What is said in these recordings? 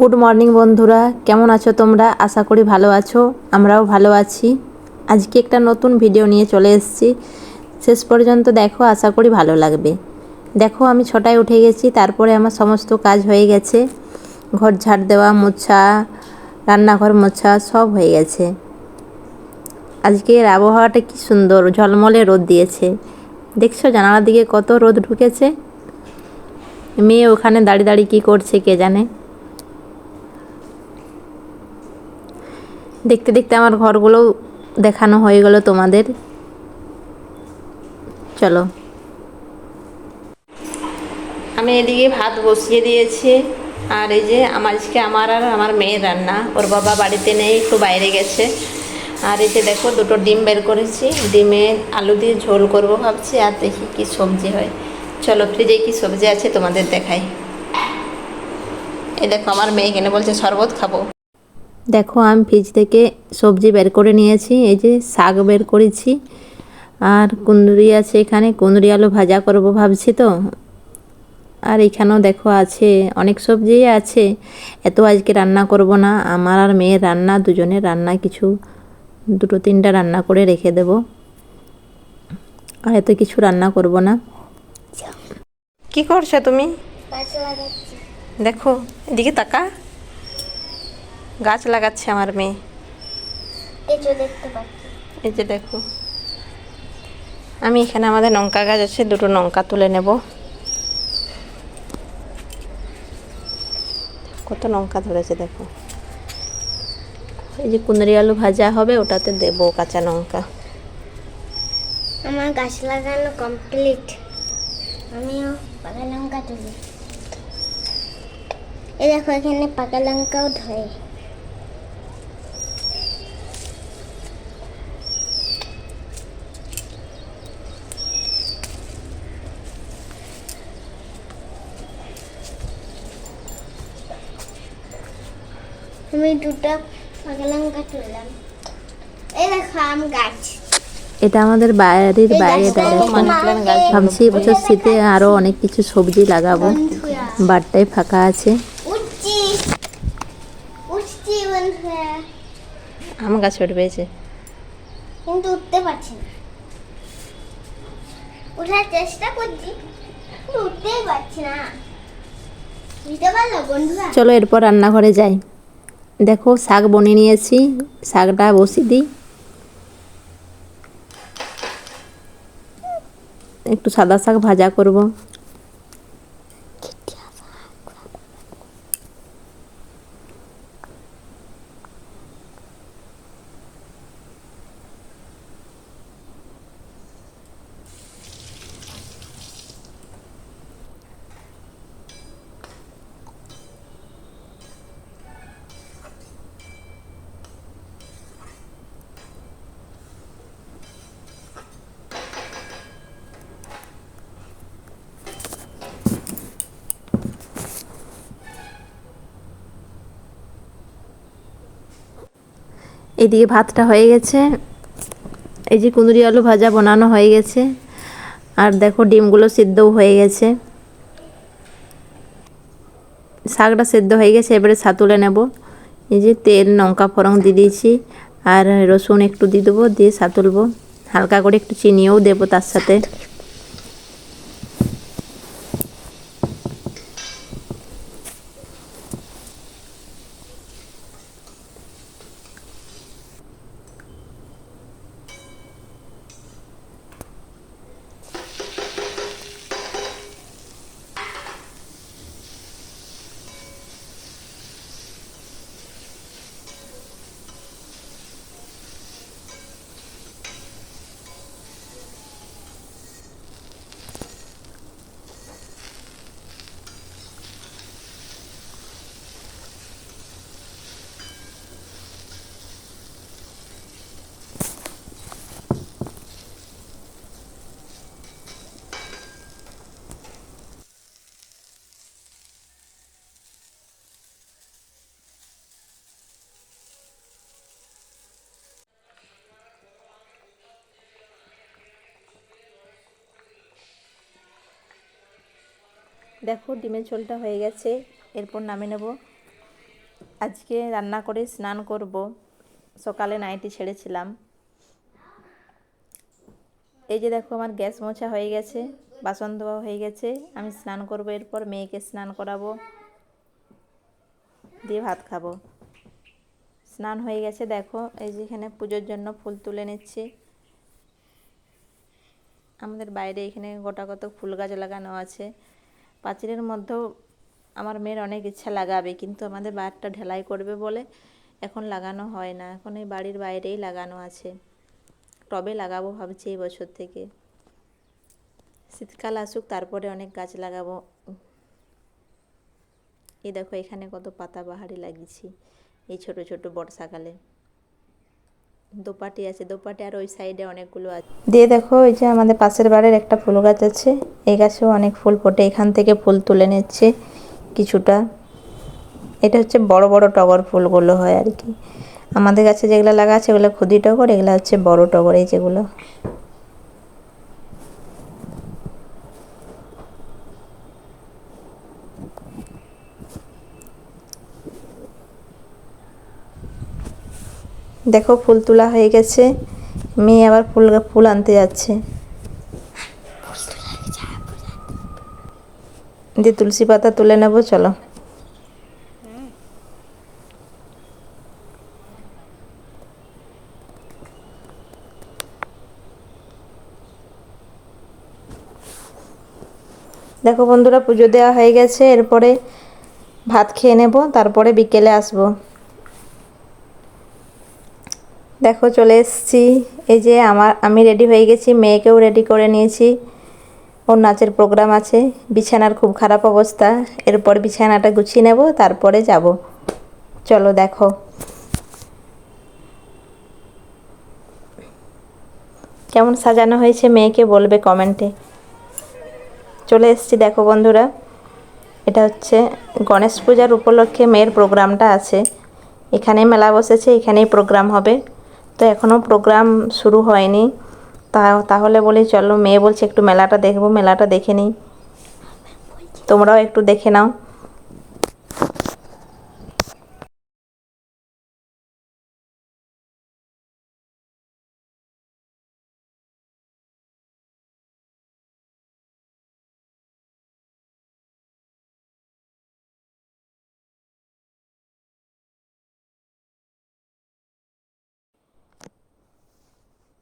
Good morning বন্ধুরা। কেমন আছো তোমরা? আশা করি ভালো আছো। আমরাও ভালো আছি। আজকে একটা নতুন ভিডিও নিয়ে চলে এসেছি। শেষ পর্যন্ত দেখো, আশা করি ভালো লাগবে। দেখো, আমি ছটায় উঠে গেছি, তারপরে আমার সমস্ত কাজ হয়ে গেছে। ঘর ঝাড় দেওয়া, মোছা, রান্নাঘর মোছা, সব হয়ে গেছে। আজকের আবহাওয়াটা কি সুন্দর, ঝলমলে রোদ দিয়েছে। দেখছ, জানালার দিকে কত রোদ ঢুকেছে? মেয়ে ওখানে দাঁড়িয়ে দাঁড়িয়ে কী করছে কে জানে? দেখতে দেখতে আমার ঘরগুলো দেখানো হয়ে গেল তোমাদের। চলো। আমি এদিকে ভাত বসিয়ে দিয়েছি, আর এই যে আমার আজকে আমার আর আমার মেয়ের রান্না। ওর বাবা বাড়িতে নেই, একটু বাইরে গেছে। আর এই যে দেখো, দুটো ডিম বের করেছি। ডিমে আলু দিয়ে ঝোল করব ভাবছি, আর দেখি কি সবজি হয়। চলো, ফ্রিজে কি সবজি আছে তোমাদের দেখাই। এই দেখো, আমার মেয়ে কিনে বলছে, শরবত খাব। দেখো আমি ফ্রিজ থেকে সবজি বের করে নিয়েছি এই যে শাক বের করেছি। আর কুন্দুরি আছে এখানে কুন্দুরি আলু ভাজা করব ভাবছি তো। আর এখানেও দেখো আছে অনেক সবজি আছে। এত আজকে রান্না করব না আমার আর মেয়ের রান্না দুজনের রান্না কিছু দুটো তিনটা রান্না করে রেখে দেব। আর এত কিছু রান্না করব না। কি করছ তুমি? দেখো এদিকে তাকা। গাছ লাগাচ্ছে আমার মেয়ে। কেঁচো দেখতে পাচ্ছি। এই যে দেখো। আমি এখানে আমাদের লঙ্কা গাছ আছে দুটো লঙ্কা তুলে নেব। কত লঙ্কা ধরেছে দেখো। এই যে কুন্দরি আলু ভাজা হবে ওটাতে দেবো কাঁচা লঙ্কা আমার গাছ লাগানো কমপ্লিট আমিও পাকা লঙ্কা তুলি। এই দেখো এখানে পাকা লঙ্কাও ধরে। আমি দুটো পাকা লঙ্কা তুললাম এই দেখো আম গাছ। এটা আমাদের বাড়ির বাইরে ভাবছি এবছর শীতে আরও অনেক কিছু সবজি লাগাবো। বারটাই ফাঁকা আছে। আম গাছ উঠবে যে কিন্তু উঠতে পারছি না। ওঠার চেষ্টা করছি উঠতেই পারছি না। বুঝতে পারল বন্ধুরা? চলো এরপর রান্নাঘরে যাই। দেখো শাক বনে নিয়েছি। শাকটা বসি দিই। একটু সাদা শাক ভাজা করব। এদিকে ভাতটা হয়ে গেছে। এই যে কুঁদরি আলু ভাজা বানানো হয়ে গেছে। আর দেখো ডিমগুলো সিদ্ধও হয়ে গেছে। শাকটা সেদ্ধ হয়ে গেছে, এবারে সাতুলে নেব। এই যে তেল, লঙ্কা, ফোড়ন দিয়ে দিয়েছি। আর রসুন একটু দিয়ে দেবো, দিয়ে সাতুলবো হালকা করে একটু চিনিও দেবো তার সাথে। দেখো, ডিমের ঝোলটা হয়ে গেছে। এরপর নামে নেব। আজকে রান্না করে স্নান করব। সকালে নাইটি ছেড়েছিলাম। এই যে দেখো, আমার গ্যাস মোছা হয়ে গেছে, বাসন ধোয়া হয়ে গেছে। আমি স্নান করব, এরপর মেয়েকে স্নান করাবো। দিয়ে ভাত খাব। স্নান হয়ে গেছে, দেখো, এই যে এখানে পুজোর জন্য ফুল তুলে নিচ্ছি। আমাদের বাইরে এখানে গোটা কত ফুল গাছ লাগানো আছে। পাঁচিলের মধ্যেও আমার মেয়ের অনেক ইচ্ছা লাগাবে, কিন্তু আমাদের বাড়িটা ঢেলাই করবে বলে এখন লাগানো হয় না। এখন এই বাড়ির বাইরেই লাগানো আছে। টবে লাগাবো ভাবছি এই বছর থেকে। শীতকাল আসুক, তারপরে অনেক গাছ লাগাবো। এই দেখো, এখানে কত পাতা বাহারি লাগিয়েছি, এই ছোট ছোট বর্ষাকালে। দোপাটি আছে, দোপাটি আর ওই সাইডে অনেকগুলো আছে। দিয়ে দেখো এই যে আমাদের পাশের বাড়ির একটা ফুল গাছ আছে, এই গাছেও অনেক ফুল ফোটে, এখান থেকে ফুল তুলে নিচ্ছে কিছুটা। এটা হচ্ছে বড় বড় টগর ফুলগুলো হয় আর কি। আমাদের গাছে যেগুলো লাগা আছে এগুলো ক্ষুদি টগর, এগুলো হচ্ছে বড় টগর এই যেগুলো। দেখো ফুল তোলা হয়ে গেছে। মেয়ে আবার ফুল ফুল আনতে যাচ্ছে। দিয়ে তুলসী পাতা তুলে নেব, চলো। দেখো বন্ধুরা, পুজো দেওয়া হয়ে গেছে। এরপরে ভাত খেয়ে নেব, তারপরে বিকেলে আসব। দেখো চলে এসেছি। এই যে আমার, আমি রেডি হয়ে গেছি, মেয়েকেও রেডি করে নিয়েছি। ওর নাচের প্রোগ্রাম আছে। বিছানার খুব খারাপ অবস্থা। এরপর বিছানাটা গুছিয়ে নেব, তারপরে যাব। চলো দেখো। কেমন সাজানো হয়েছে মেয়েকে বলবে কমেন্টে চলে এসেছি দেখো বন্ধুরা। এটা হচ্ছে গণেশ পূজার উপলক্ষে মেয়ের প্রোগ্রামটা আছে। এখানে মেলা বসেছে, এখানেই প্রোগ্রাম হবে। তো এখনও প্রোগ্রাম শুরু হয়নি। তা, তাহলে বলি চলো, মেয়ে বলছে একটু মেলাটা দেখব, মেলাটা দেখে নিই। তোমরাও একটু দেখে নাও।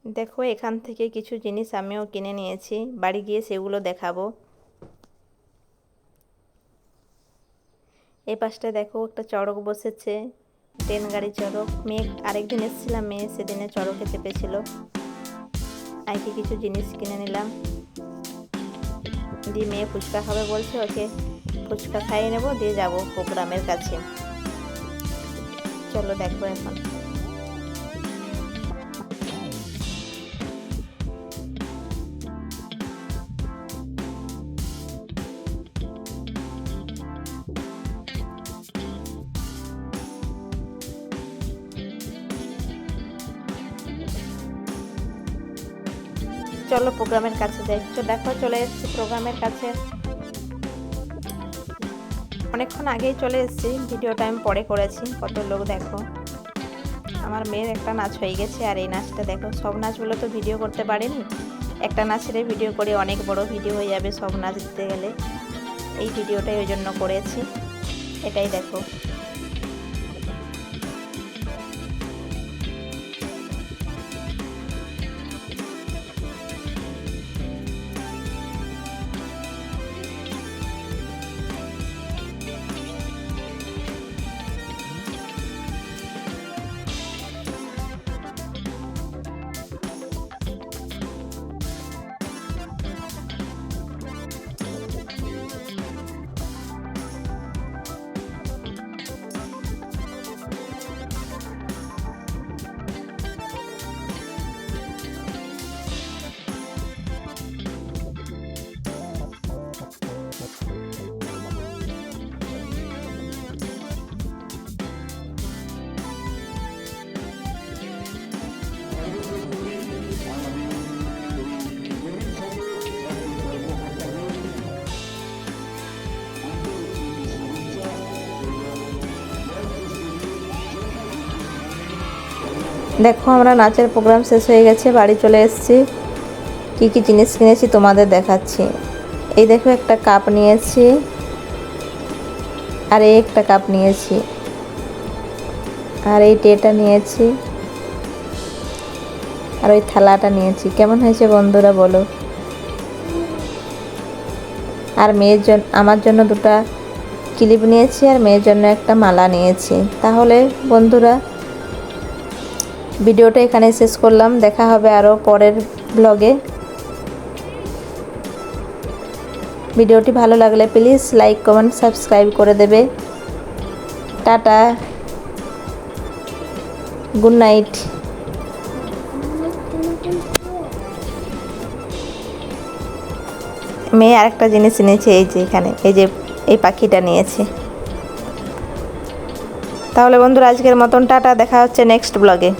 দেখো, এখান থেকে কিছু জিনিস আমিও কিনে নিয়েছি। বাড়ি গিয়ে সেগুলো দেখাবো। এই পাশটা দেখো, একটা চড়ক বসেছে। ট্রেন, গাড়ি, চড়ক। মেয়ে আরেকদিন এসেছিলাম মেয়ে সেদিনে চড়কে চেপেছিল আর কি কিছু জিনিস কিনে নিলাম। দিয়ে মেয়ে ফুচকা খাবে বলছে, ওকে ফুচকা খাইয়ে নেব, দিয়ে যাব প্রোগ্রামের কাছে। চলো দেখো এখন। চলো প্রোগ্রামের কাছে যাই। তো দেখো চলে এসেছি প্রোগ্রামের কাছে। অনেকক্ষণ আগেই চলে এসেছি, ভিডিওটা আমি পরে করেছি, কত লোক দেখো। আমার মেয়ের একটা নাচ হয়ে গেছে, আর এই নাচটা দেখো সব নাচগুলো তো ভিডিও করতে পারিনি। একটা নাচের ভিডিও করে, অনেক বড় ভিডিও হয়ে যাবে সব নাচ দিতে গেলে। এই ভিডিওটাই ওই জন্য করেছি। এটাই দেখো। দেখো, আমরা নাচের প্রোগ্রাম শেষ হয়ে গেছে, বাড়ি চলে এসেছি। কী কী জিনিস কিনেছি তোমাদের দেখাচ্ছি। এই দেখো, একটা কাপ নিয়েছি। আর এই একটা কাপ নিয়েছি। আর এই টেটা নিয়েছি। আর ওই থালাটা নিয়েছি। কেমন হয়েছে বন্ধুরা বলো। আর মেয়ের জন্য আমার জন্য দুটো ক্লিপ নিয়েছি আর মেয়ের জন্য একটা মালা নিয়েছি। তাহলে বন্ধুরা ভিডিওটা এখানে শেষ করলাম। দেখা হবে আরও পরের ব্লগে ভিডিওটি ভালো লাগলে প্লিজ লাইক কমেন্ট সাবস্ক্রাইব করে দেবে। টাটা। গুড নাইট মেয়ে আরেকটা জিনিস নিয়েছে এই যে এখানে, এই যে, এই পাখিটা নিয়েছে। তাহলে বন্ধুরা, আজকের মতন টাটা, দেখা হচ্ছে নেক্সট ব্লগে